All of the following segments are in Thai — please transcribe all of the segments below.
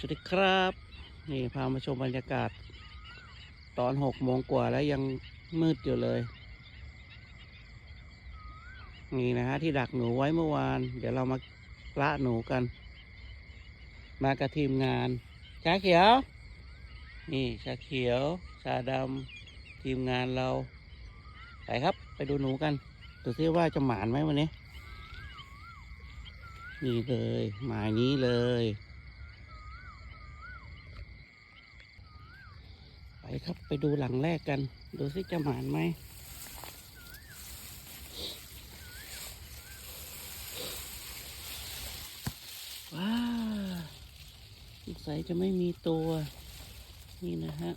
สวัสดีครับ นี่พามาชมบรรยากาศ ตอนหกโมงกว่าแล้วยังมืดอยู่เลย นี่นะฮะที่ดักหนูไว้เมื่อวาน เดี๋ยวเรามาละหนูกัน มากับทีมงานชาเขียว นี่ชาเขียว ชาดำทีมงานเราไปครับ ไปดูหนูกันดูซิว่าจะหมานไหมวันนี้ นี่เลยหมายนี้เลย ครับ ไปดูหลังแรกกัน ดูสิจะหมานไหมว้าสงสัยจะไม่มีตัว นี่นะฮะ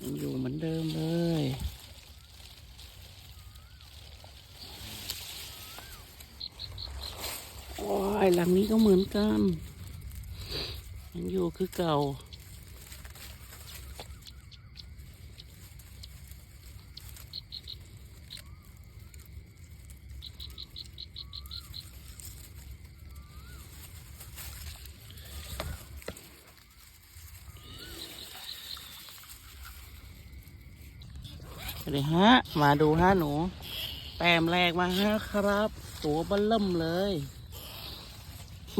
ยังอยู่เหมือนเดิมเลยโอ้ยหลังนี้ก็เหมือนกัน ยังอยู่คือเก่าสวัสดีฮะ มาดูฮะหนู แต้มแรกมาฮะครับ ตัวบันเริ่มเลย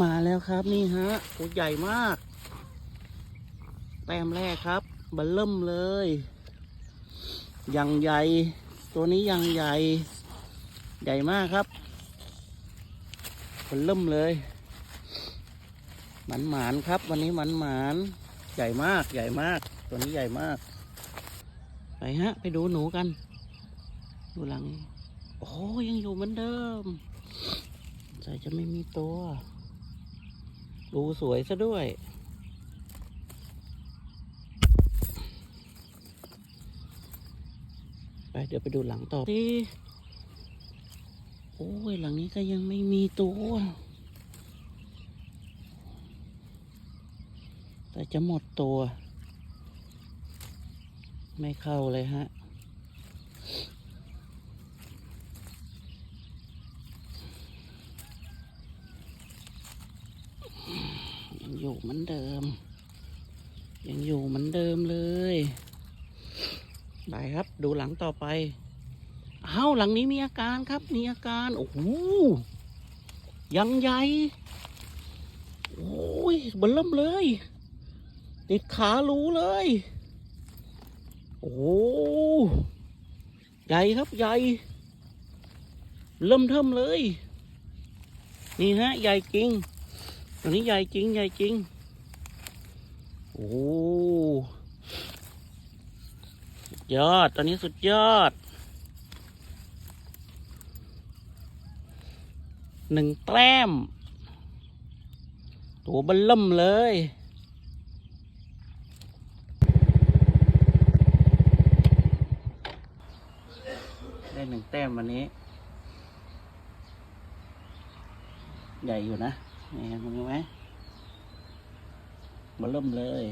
มาแล้วครับนี่ฮะตัวใหญ่มาก แต้มแรกครับบันเริ่มเลยยังใหญ่ ตัวนี้ยังใหญ่ ใหญ่มากครับบันเริ่มเลยหมันหมานครับ วันนี้หมันหมานใหญ่มากใหญ่มาก ตัวนี้ใหญ่มาก ไปฮะ ไปดูหนูกัน ดูหลัง โอ้ยังอยู่เหมือนเดิมใส่จะไม่มีตัว ดูสวยซะด้วย ไปเดี๋ยวไปดูหลังต่อดิโอ้ยหลังนี้ก็ยังไม่มีตัว แต่จะหมดตัว ไม่เข้าเลยฮะ ยัง อยู่เหมือนเดิม ยังอยู่เหมือนเดิมเลยไปครับ ดูหลังต่อไปอ้าหลังนี้มีอาการครับ มีอาการ โอ้โห ยังใหญ่ โอ้ยบนเริ่มเลย ติดขารูเลย โอ้ใหญ่ครับใหญ่เริ่มเทิมเลย นี่ฮะ ใหญ่จริง ตัวนี้ใหญ่จริงใหญ่จริง โอ้สุดยอดตอนนี้สุดยอด หนึ่งแต้ม ตัวบันล่มเลยได้หนึ่งแต้มวันนี้ ใหญ่อยู่นะ นี่เห็นไหมมาเริ่มเลย